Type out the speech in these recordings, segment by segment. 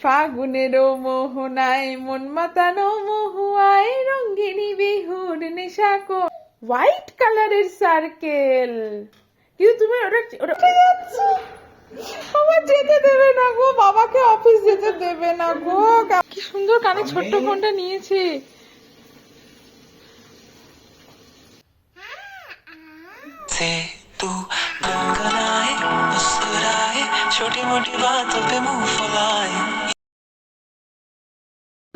ফাগুনেরও মোহনায় মন মাতানো মহুয়ায় রঙ্গিনী বিহুর নেশা কো হোয়াইট কালারের সার্কেল কিন্তু তুমি ওটা ওটা আমার যেতে দেবে না গো বাবাকে অফিস যেতে দেবে না গো। কি সুন্দর কানে ছোট্ট ফোনটা নিয়েছে। से तू गुनगुनाए मुस्कुराए छोटी मोटी बातों पे मुंह फुलाए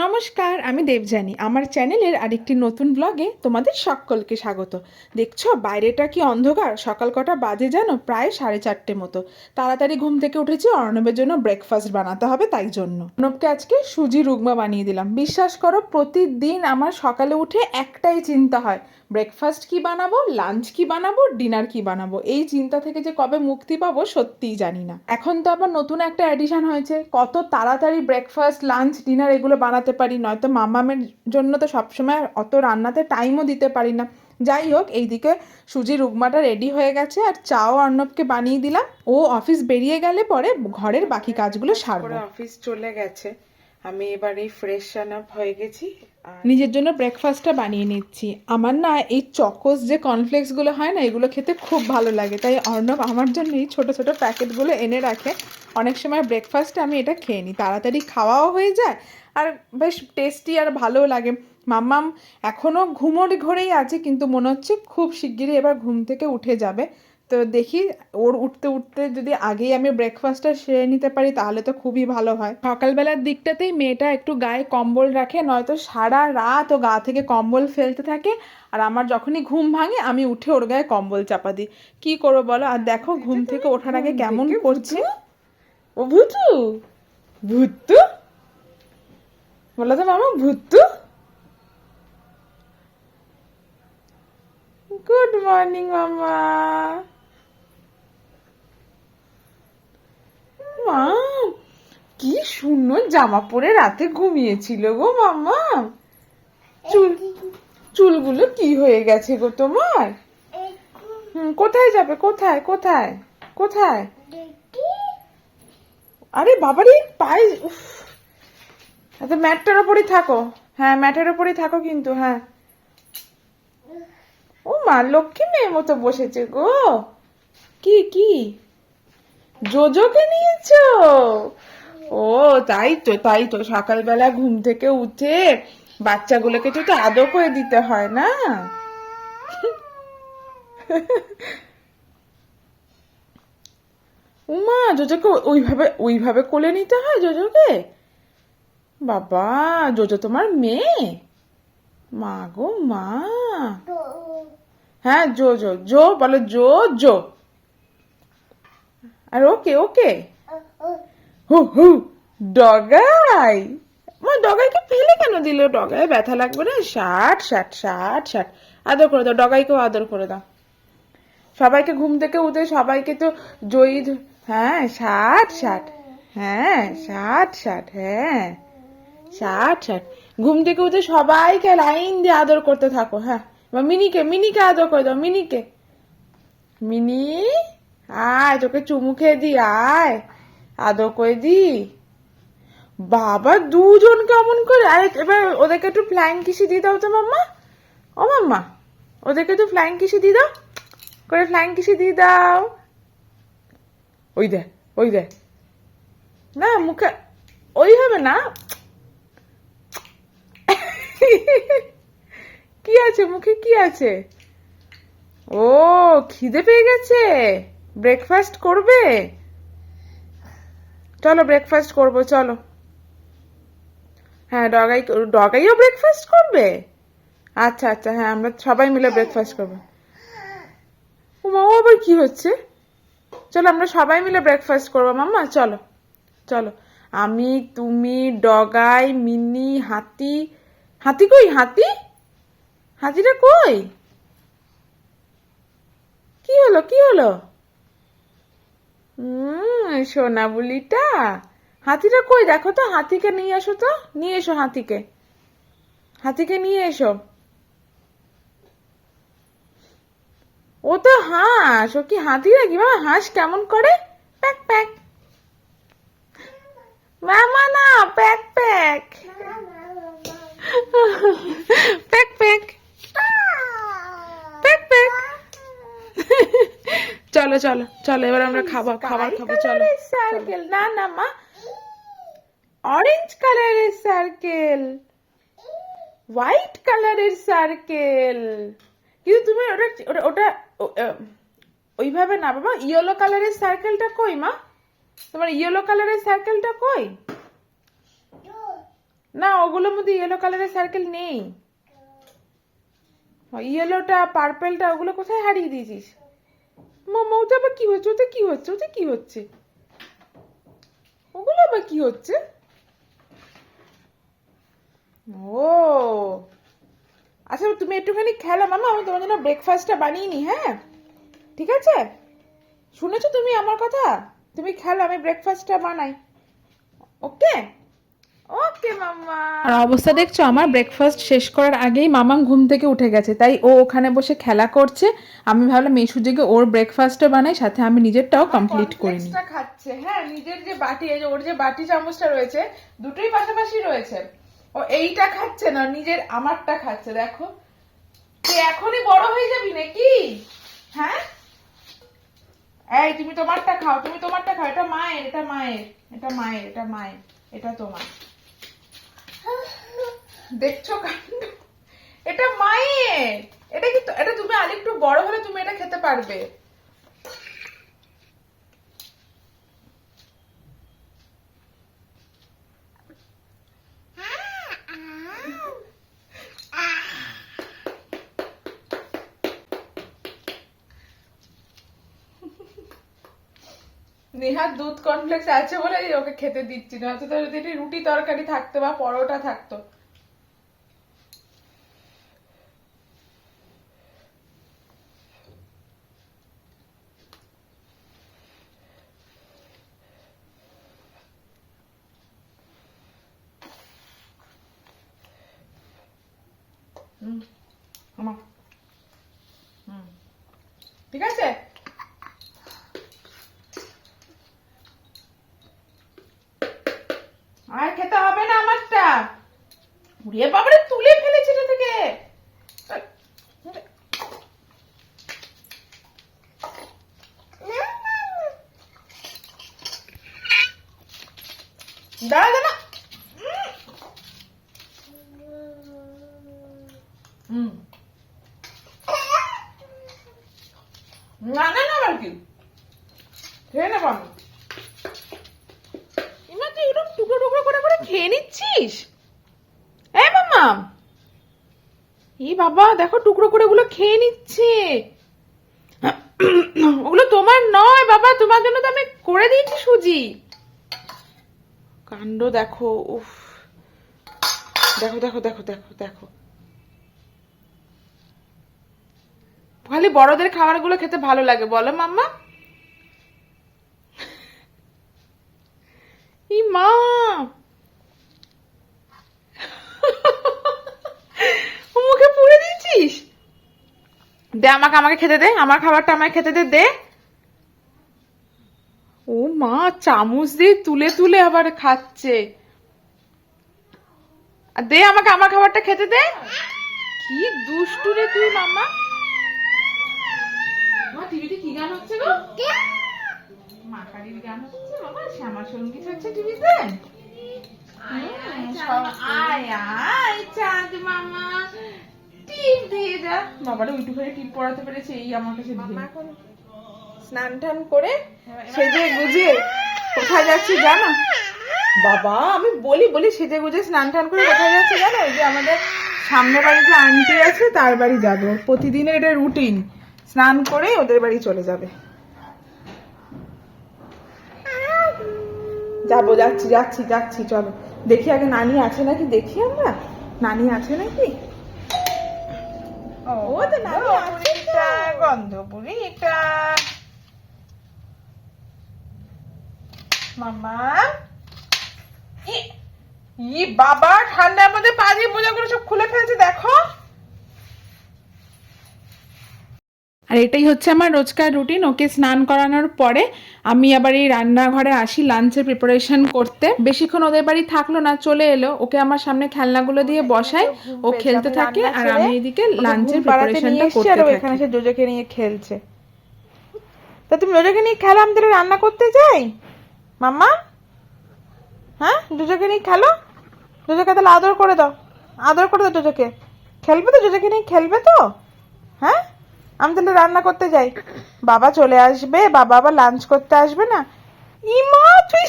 নমস্কার, আমি দেবজানি আমার চ্যানেলের আরেকটি নতুন ব্লগে তোমাদের সকলকে স্বাগত। দেখছ, বাইরেটা কি অন্ধকার? সকাল কটা বাজে জানো? প্রায় সাড়ে চারটে মতো। তাড়াতাড়ি ঘুম থেকে উঠেছি, অর্ণবের জন্য ব্রেকফাস্ট বানাতে হবে তাই জন্য। অর্ণবকে আজকে সুজি রুগমা বানিয়ে দিলাম। বিশ্বাস করো, প্রতিদিন আমার সকালে উঠে একটাই চিন্তা হয়। ব্রেকফাস্ট কি বানাবো? লাঞ্চ কি বানাবো? ডিনার কি বানাবো? এই চিন্তা থেকে যে কবে মুক্তি পাবো সত্যিই জানি না। এখন তো আবার নতুন একটা অ্যাডিশন হয়েছে। কত তাড়াতাড়ি ব্রেকফাস্ট লাঞ্চ ডিনার এগুলো বানাতে পারি নয়তো মামামের জন্য তো সবসময় অত রান্নাতে টাইমও দিতে পারি না। যাই হোক এইদিকে সুজির উগমাটা রেডি হয়ে গেছে আর চাও অর্ণবকে বানিয়ে দিলাম। ও অফিস বেরিয়ে গেলে পরে ঘরের বাকি কাজগুলো সারবো। অফিস চলে গেছে। আমি এবার এই ফ্রেশ আপ হয়ে গেছি। নিজের জন্য ব্রেকফাস্টটা বানিয়ে নিচ্ছি। আমার না এই চকোস যে কর্নফ্লেক্সগুলো হয় না এগুলো খেতে খুব ভালো লাগে। তাই অর্ণব আমার জন্য এই ছোটো ছোটো প্যাকেটগুলো এনে রাখে। অনেক সময় ব্রেকফাস্টে আমি এটা খেয়ে নিই। তাড়াতাড়ি খাওয়াও হয়ে যায় আর বেশ টেস্টি আর ভালোও লাগে। মাম্মাম এখনও ঘুমোর ঘরেই আছে কিন্তু মনে হচ্ছে খুব শিগগিরই এবার ঘুম থেকে উঠে যাবে। তো দেখি ওর উঠতে উঠতে যদি আগেই আমি ব্রেকফাস্টটা সেরে নিতে পারি তাহলে তো খুবই ভালো হয়। সকালবেলার দিকটাতেই মেয়েটা একটু গায়ে কম্বল রাখে নয়তো সারা রাত ও গা থেকে কম্বল ফেলতে থাকে আর আমার যখনই ঘুম ভাঙে আমি উঠে ওর গায়ে কম্বল চাপা দিই। কি করব বলো? আর দেখো ঘুম থেকে ওঠার আগে কেমন করছে। ও ভুতু? ভুতু? বলো তো মামা ভুতু গুড মর্নিং মামা। মা কি সুন্দর জামা পরে রাতে ঘুমিয়েছিল গো মামা। চুল চুলগুলো কি হয়ে গেছে গো তোমার? হুম কোথায় যাবে কোথায় কোথায় কোথায়? আরে বাবারে পায়ে উফ। আচ্ছা ম্যাটটার ওপরই থাকো। হ্যাঁ ম্যাটের ওপরই থাকো কিন্তু হ্যাঁ। ও মা, লক্ষ্মী মেয়ের মতো বসেছে গো। কি কি? জোজোকে নিয়েছো? ও, তাই তো তাই তো, সকালবেলা ঘুম থেকে উঠে বাচ্চাগুলোকে তো তো আদর করে দিতে হয় না? উমা, জোজোকে ওইভাবে ওইভাবে কোলে নিতে হয় জোজোকে? বাবা জোজো তোমার মেয়ে? মা গো মা। হ্যাঁ জো জো জো বলো জো জো আর ওকে ওকে। হু হু ডগাই। মা ডগাইকে ফেলে কেন দিল? ডগায় ব্যথা লাগবে না? ষাট ষাট ষাট ষাট আদর করে দাও ডগাইকেও আদর করে দাও। সবাইকে ঘুম থেকে উঠে সবাইকে তো জয়ী হ্যাঁ ষাট ষাট হ্যাঁ ষাট ষাট হ্যাঁ। ষাট ষাট ঘুম থেকে উঠে সবাইকে লাইন দিয়ে আদর করতে থাকো হ্যাঁ। এবার মিনিকে মিনিকে আদর করে দাও, মিনিকে। মিনি, আয়, তোকে চুমু খেয়ে দি আয়। আদর করে দি বাবা দুজন কেমন করে, আরে, এবার ওদেরকে একটু ফ্লাইং কিসি দিয়ে দাও তো, মাম্মা। ও, মাম্মা, ওদেরকে একটু ফ্লাইং কিসি দিয়ে দাও। করে ফ্লাইং কিসি দিয়ে দাও। ওই দে ওই দে না, মুখে, ওই হবে না কি আছে? মুখে কি আছে? ও, খিদে পেয়ে গেছে। ব্রেকফাস্ট করবে? চলো ব্রেকফাস্ট করব, চলো। হ্যাঁ ডগাই, ডগাইও ব্রেকফাস্ট করবে? আচ্ছা আচ্ছা হ্যাঁ আমরা সবাই মিলে ব্রেকফাস্ট করব। ও ও আবার কি হচ্ছে? চলো, আমরা সবাই মিলে ব্রেকফাস্ট করব, মাম্মা, চলো চলো। আমি, তুমি, ডগাই মিনি হাতি হাতি কই? হাতি? হাতিটা কই? কি হলো কি হলো? হুম সোনা বুলিটা। হাতিটা কই? দেখো তো, হাতিকে নিয়ে এসো তো। নিয়ে এসো হাতিকে। হাতিকে নিয়ে এসো। ও তো হাঁস। ও কি হাতি নাকি? বাবা, হাঁস কেমন করে? প্যাক প্যাক। মামা না। Peck, peck. চলো চলো চলো এবার আমরা খাব খাবার খাব চলো সার্কেল না না মা। অরেঞ্জ কালারের সার্কেল হোয়াইট কালারের সার্কেল কিন্তু তুমি ওটা ওটা ওইভাবে না বাবা ইয়েলো কালারের সার্কেলটা কই মা? তোমার ইয়েলো কালারের সার্কেলটা কই? না, ওগুলোর মধ্যে ইয়েলো কালারের সার্কেল নেই। ইয়েলোটা পার্পেলটা ওগুলো কোথায় হারিয়ে দিয়েছিস? মামা আবার কি হচ্ছে? ওতে কি হচ্ছে? ওতে কি হচ্ছে? ওগুলো আবার কি হচ্ছে? ও। আচ্ছা তুমি একটুখানি খেলো, মামা, আমি তোমার জন্য ব্রেকফাস্টটা বানিয়ে নি হ্যাঁ? ঠিক আছে? শুনেছো তুমি আমার কথা? তুমি খেলো, আমি ব্রেকফাস্টটা বানাই। ওকে ওকে মাম্মা। আর অবস্থা দেখছ? আমার ব্রেকফাস্ট শেষ করার আগেই মামাম ঘুম থেকে উঠে গেছে। তাই ও ওখানে বসে খেলা করছে। আমি ভাবলাম এই সুযোগে ওর ব্রেকফাস্টও বানাই সাথে আমি নিজেরটাও কমপ্লিট করে নিই। খাচ্ছে। হ্যাঁ নিজের যে বাটি এই যে ওর যে বাটি চামচটা রয়েছে দুটোই পাশাপাশি রয়েছে। ও এইটা খাচ্ছে না নিজের আমারটা খাচ্ছে দেখো। তুই এখনই বড় হয়ে যাবি নাকি? হ্যাঁ? এই তুমি তোমারটা খাও তুমি তোমারটা খাও। এটা মায়ের এটা মায়ের এটা মায়ের এটা মায়ের এটা তোমার। দেখছ কাণ্ড এটা মায়ের। এটা কি এটা তুমি আর একটু বড় হলে তুমি এটা খেতে পারবে। নেহার দুধ কমপ্লেক্স আছে বলে ওকে খেতে দিচ্ছি। না তো যদি রুটি তরকারি থাকতো বা পরোটা থাকতো হুম আমা। হুম ঠিক আছে আর খেতে হবে না আমারটা। উড়িয়ে বাবারে তুলে ফেলেছি এটা থেকে। দাঁড়া দাঁড়া হুম না না না আবার কি খেয়ে নেব আমি এমা তুই এরকম টুকরো টুকরো করে করে খেয়ে নিচ্ছিস এই মামা এই বাবা, দেখো টুকরো করে ওগুলো খেয়ে নিচ্ছে। ওগুলো তোমার নয় বাবা, তোমার জন্য তো আমি করে দিয়েছি সুজি। কাণ্ড দেখো, উফ। দেখো দেখো দেখো দেখো দেখো। খালি বড়দের খাবারগুলো খেতে ভালো লাগে, বলো মাম্মা। মা। পুড়ে দে আমাকে আমাকে খেতে দে, আমার খাবারটা আমাকে খেতে দে দে। ও মা, চামচ দিয়ে তুলে তুলে আবার খাচ্ছে। দে আমাকে, আমার খাবারটা খেতে দে। কি দুষ্টু রে তুই মাম্মা মা, টিভিতে কি গান হচ্ছে গো? মাকারির গান হচ্ছে, বাবা, শ্যামা সংগীত হচ্ছে টিভিতে। আয় আয়, চাঁদ মামা। টিপ দিয়ে যা। বাবারে ওইটুখানি টিপ পড়াতে পেরেছে এই আমার কাছে দিয়ে। স্নান টান করে সেজে গুজে কোথায় যাচ্ছি জানো? বাবা আমি বলি বলি সেজে গুজে স্নান টান করে কোথায় যাচ্ছি জানো? ওই যে আমাদের সামনে বাড়িতে আন্টি আছে তার বাড়ি যাবে। প্রতিদিনের এটা রুটিন স্নান করে ওদের বাড়ি চলে যাবে। যাব যাচ্ছি যাচ্ছি যাচ্ছি চলো। দেখি আগে নানি আছে নাকি? দেখি আমরা। নানি আছে নাকি? ও তো নানি আছে গন্ধ বুড়িটা মামা ই- বাবা ঠান্ডার মধ্যে পাজি মোজাগুলো করে খুলে ফেলছে দেখো আর এটাই হচ্ছে আমার রোজকার রুটিন ওকে স্নান করানোর পরে আমি আবার এই রান্নাঘরে আসি লাঞ্চের প্রিপারেশন করতে। বেশিক্ষণ ওদের বাড়ি থাকল না চলে এলো। ওকে আমার সামনে খেলনাগুলো দিয়ে বসাই ও খেলতে থাকে আর আমি এদিকে লাঞ্চের প্রিপারেশনটা করতে থাকি। এখানে সে জোজোকে নিয়ে খেলছে। তা তুমি রোজাকে নিয়ে খেলো? আমি তাহলে রান্না করতে যাই? মাম্মা? হ্যাঁ? জোজোকে নিয়ে খেলো? জোজোকে তাহলে আদর করে দাও। আদর করে দাও জোজোকে। খেলবে তো? জোজোকে নিয়ে খেলবে তো? হ্যাঁ? আমি তাহলে রান্না করতে যাই। বাবা চলে আসবে, বাবা আবার লাঞ্চ করতে আসবে না। ইমা, তুই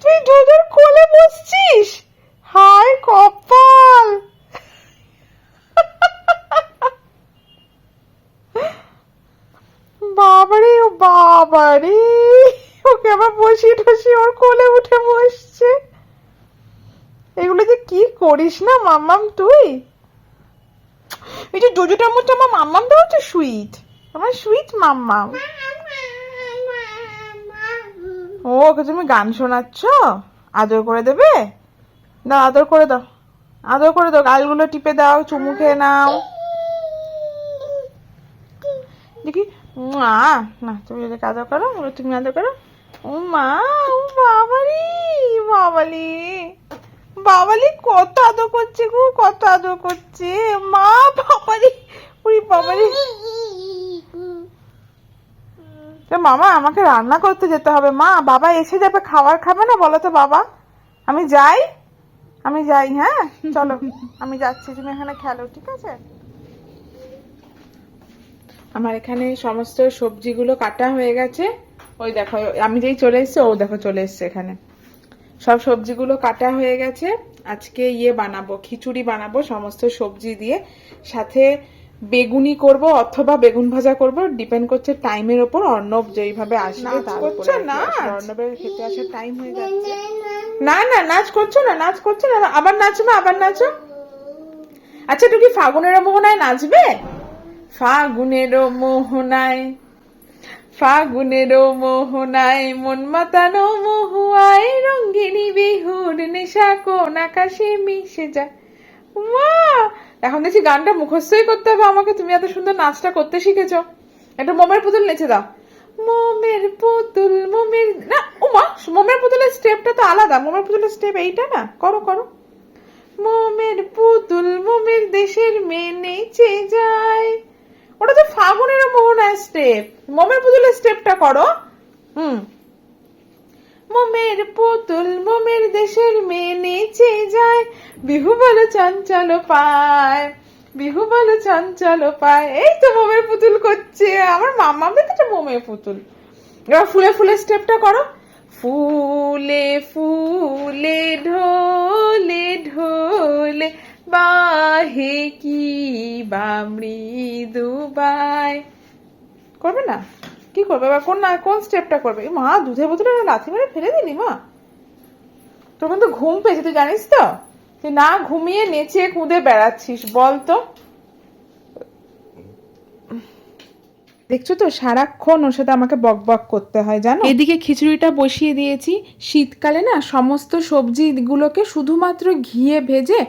তুই জোজোর কোলে বসছিস? হায় কপাল। বাবারে, ও বাবারে। ওকে আবার বসিয়ে টসিয়ে ওর কোলে উঠে বসছে। এগুলো যে কি করিস না, মাম্মাম, তুই? এই যে জোজোটার মধ্যে আমার মাম্মামটা হচ্ছে, সুইট। আমার সুইট মাম্মাম। ও, ওকে তুমি গান শোনাচ্ছ? আদর করে দেবে? দাও, আদর করে দাও। আদর করে দাও, গালগুলো টিপে দাও, চুমু খেয়ে নাও। দেখি মা না, তুমি যদি আদর করো, তুমি আদর করো। ও মা ও বাবালি বাবালি। বাবালি, কত আদর করছে গো, কত আদর করছে। মা, বাবালি ওই বাবালি। মামা, আমাকে রান্না করতে যেতে হবে। মা, বাবা এসে যাবে, খাবার খাবে না বলো তো বাবা? আমি যাই আমি যাই হ্যাঁ? চলো, আমি যাচ্ছি, তুমি এখানে খেলো, ঠিক আছে? আমার এখানে সমস্ত সবজিগুলো কাটা হয়ে গেছে। ওই দেখো, আমি যেই চলে এসেছি, ও দেখো চলে এসছে এখানে। সব সবজিগুলো কাটা হয়ে গেছে। আজকে ইয়ে বানাবো খিচুড়ি বানাবো সমস্ত সবজি দিয়ে। সাথে বেগুনি করব অথবা বেগুন ভাজা করব ডিপেন্ড করছে টাইমের ওপর। অর্ণব যেইভাবে আসবে তার উপর অর্ণবের খেতে আসার টাইম হয়ে যাচ্ছে। না না নাচ করছ না নাচ করছ না আবার নাচো না আবার নাচো। আচ্ছা তুমি ফাগুনের মোহনায় নাচবে? ফাগুনের মোহনায় ফাগুনের মোহনায় মন মাতানো মহুয়ায়, রঙ্গিনী বিহুর নেশা কোন আকাশে মিশে যায়। মা এখন দেখছি গানটা মুখস্থই করতে হবে আমাকে, তুমি এত সুন্দর নাচটা করতে শিখেছো। একটা মোমের পুতুল নেচে দাও। মোমের পুতুল, মোমের, না ও উমা, মোমের পুতুলের স্টেপটা তো আলাদা, মোমের পুতুলের স্টেপ এইটা না? করো করো। মোমের পুতুল, মোমের দেশের মেয়ে নেচে যায়। ওটা তো ফাগুনের মোহনায় স্টেপ মোমের পুতুলের স্টেপটা করো। হুম। মোমের পুতুল মোমের দেশের মেয়ে নেচে যায়, বিহু বলো চঞ্চল পায়, বিহু বলো চঞ্চল পায়। এই তো মোমের পুতুল করছে। আমার মামা দেখেছে মোমের পুতুল। এবার ফুলে ফুলে স্টেপটা করো। ফুলে ফুলে, ঢোলে ঢোলে বাহে কি বা মৃদুবাই করবে না? কি করবে? এবার কোন না, কোন স্টেপটা করবে? মা, দুধের বোতলে লাথি মেরে ফেলে দিলি, মা? ঘুম পেয়েছে, তুই জানিস তো? তুই না ঘুমিয়ে নেচে কুঁদে বেড়াচ্ছিস দেখছ তো, সারাক্ষণ ওর সাথে আমাকে বক বক করতে হয়, জানো? এদিকে খিচুড়িটা বসিয়ে দিয়েছি। শীতকালে না, সমস্ত সবজিগুলোকে শুধুমাত্র ঘিয়ে ভেজে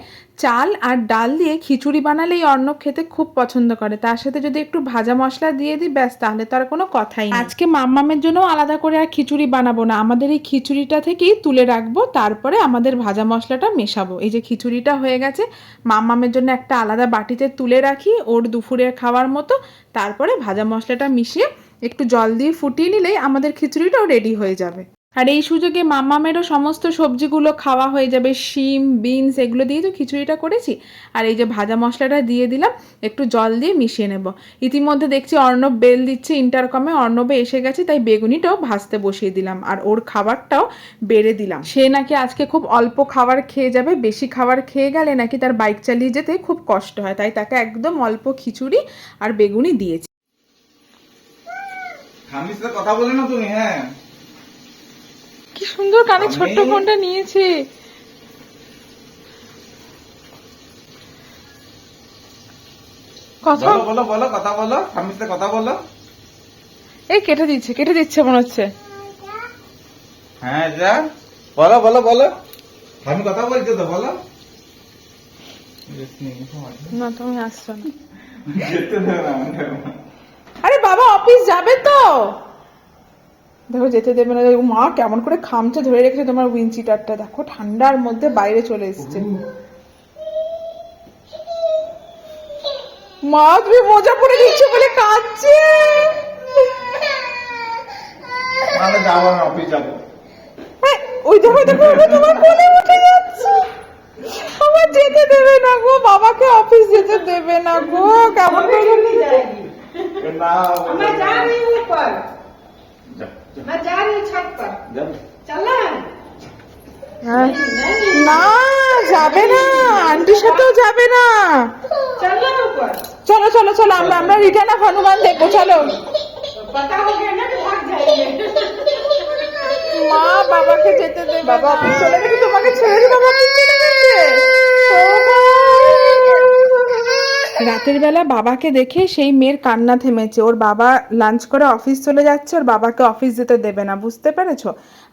চাল আর ডাল দিয়ে খিচুড়ি বানালেই অর্ণব খেতে খুব পছন্দ করে। তার সাথে যদি একটু ভাজা মশলা দিয়ে দিই, ব্যাস তাহলে তার কোনো কথাই নেই। আজকে মাম্মামের জন্য আলাদা করে আর খিচুড়ি বানাবো না। আমাদের এই খিচুড়িটা থেকেই তুলে রাখব, তারপরে আমাদের ভাজা মশলাটা মেশাবো। এই যে খিচুড়িটা হয়ে গেছে, মাম্মামের জন্য একটা আলাদা বাটিতে তুলে রাখি ওর দুপুরের খাওয়ার মতো। তারপরে ভাজা মশলাটা মিশিয়ে একটু জল দিয়ে ফুটিয়ে নিলেই আমাদের খিচুড়িটাও রেডি হয়ে যাবে। আর এই সুযোগে মামামেরও সমস্ত সবজিগুলো খাওয়া হয়ে যাবে। শিম, বিনস এগুলো দিয়ে তো খিচুড়িটা করেছি। আর এই যে ভাজা মশলাটা দিয়ে দিলাম, একটু জল দিয়ে মিশিয়ে নেব। ইতিমধ্যে দেখছি অর্ণব বেল দিচ্ছে ইন্টারকমে অর্ণবে এসে গেছে, তাই বেগুনিটাও ভাজতে বসিয়ে দিলাম। আর ওর খাবারটাও বেড়ে দিলাম। সে নাকি আজকে খুব অল্প খাবার খেয়ে যাবে, বেশি খাবার খেয়ে গেলে নাকি তার বাইক চালিয়ে যেতে খুব কষ্ট হয়। তাই তাকে একদম অল্প খিচুড়ি আর বেগুনি দিয়েছি। কথা বলে না তুমি? হ্যাঁ। সুন্দর কানে ছোট্ট ফোনটা নিয়েছে। কথা বলো বলো কথা বলো স্বামীর সাথে কথা বলো। এই কেটে দিচ্ছে কেটে দিচ্ছে মনে হচ্ছে। হ্যাঁ যা। বলো বলো বলো। আমি কথা বলছো তো বলো। না তুমি আসছো না। আরে বাবা অফিস যাবে তো। দেখো যেতে দেবে না। দেখো, মা কেমন করে খামচে ধরে রেখেছে তোমার উইনচিটারটা। দেখো ঠান্ডার মধ্যে বাইরে চলে এসেছে। মা তুমি মজা পরে দিচ্ছ বলে কাঁদছে। ওই দেখো দেখো তোমার কোলে উঠে যাচ্ছে। আমার যেতে দেবে না গো বাবাকে অফিস যেতে দেবে না গো। কেমন করে না मैं जा रही हूँ ऊपर যা, যা, मैं जा रही हूँ छत पर যা। चलना है হ্যাঁ। না যাবে না আন্টির সাথেও যাবে না चलना ऊपर চলো চলো চলো আমরা আমরা রিটার্ন অফ হনুমান দেখবো চলো पता हो गया ना कि भाग जाएंगे মা বাবাকে যেতে দে বাবা অফিস চলে গেছে তোমাকে ছেড়ে দিয়ে বাবা অফিস চলে গেছে রাতের বেলা বাবাকে দেখে সেই মেয়ের কান্না থেমেছে। ওর বাবা লাঞ্চ করে অফিস চলে যাচ্ছে ওর বাবাকে অফিস যেতে দেবে না বুঝতে পেরেছ?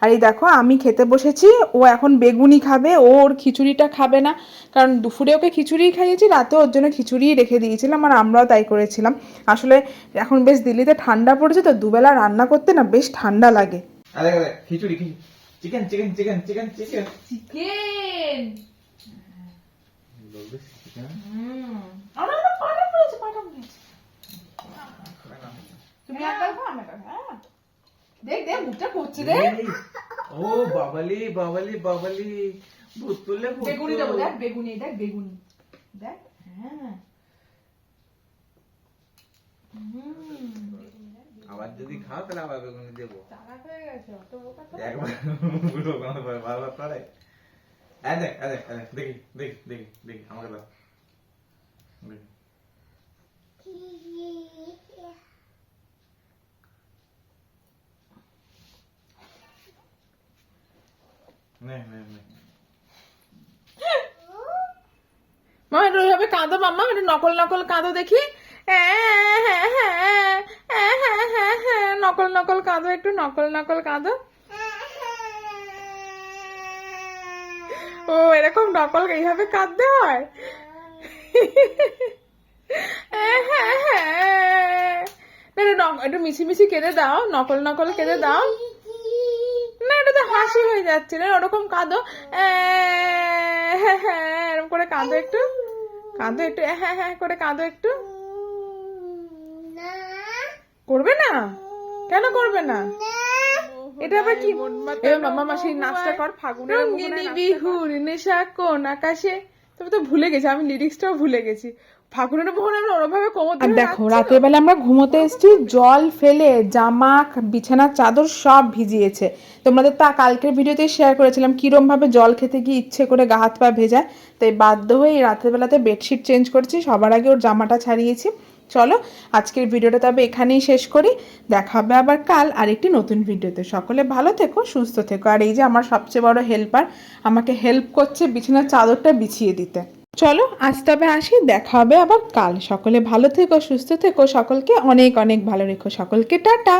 আর এই দেখো আমি খেতে বসেছি ও এখন বেগুনি খাবে ও ওর খিচুড়িটা খাবে না। কারণ দুপুরে ওকে খিচুড়ি খাইয়েছি রাতে ওর জন্য খিচুড়িই রেখে দিয়েছিলাম আর আমরাও তাই করেছিলাম। আসলে এখন বেশ দিল্লিতে ঠান্ডা পড়েছে তো দুবেলা রান্না করতে না বেশ ঠান্ডা লাগে। Khichuri chicken chicken chicken chicken chicken chicken chicken আমরা তো পাটা পড়েছে পাটা পড়েছে তুমি খাও আমি একবার খাই, হ্যাঁ। দেখ দেখ মুখটা করছে রে ও বাবালি বাবালি বাবালি। ভূত তুললে বেগুনি দেবো দেখ বেগুনি দেখ বেগুনি। দেখ হ্যাঁ। আবার যদি খাও তাহলে আবার বেগুনি দেবো। হয়ে। একবার বারবার দেখ দেখ, দেখি দেখি দেখি দেখি আমাকে দাও। মামা একটু ওইভাবে কাঁদো, মাম্মা একটু নকল নকল কাঁদো দেখি। নকল নকল কাঁদো, একটু নকল নকল কাঁদো। ও, এরকম নকল এইভাবে কাঁদতে হ্যাঁ। না, হয়ে হ্যাঁ করে কাঁদো একটু। করবে না? কেন করবে না? এটা আবার কি? মামা নাচটা কর ফাগুনের বিহুর নেশা কোন আকাশে? তবে তো ভুলে গেছি আমি লিরিক্সটাও ভুলে গেছি। ফাগুনের মোহন আমরা ওরভাবে কোমর দেখো রাতের বেলা আমরা ঘুমোতে এসেছি জল ফেলে জামা বিছানার চাদর সব ভিজিয়েছে। তোমাদের তা কালকের ভিডিওতে শেয়ার করেছিলাম কিরম ভাবে জল খেতে গিয়ে ইচ্ছে করে গা হাত পা ভেজায়। তাই বাধ্য হয়ে এই রাতের বেলাতে বেডশিট চেঞ্জ করেছি সবার আগে ওর জামাটা ছাড়িয়েছি। চলো, আজকের ভিডিওটা তবে এখানেই শেষ করি। দেখা হবে আবার কাল আর একটি নতুন ভিডিওতে। সকলে ভালো থেকো, সুস্থ থেকো। আর এই যে আমার সবচেয়ে বড় হেল্পার আমাকে হেল্প করছে বিছানার চাদরটা বিছিয়ে দিতে। চলো, আজ তবে আসি, দেখা হবে আবার কাল। সকলে ভালো থেকো, সুস্থ থেকো। সকলকে অনেক অনেক ভালো রেখো। সকলকে টাটা!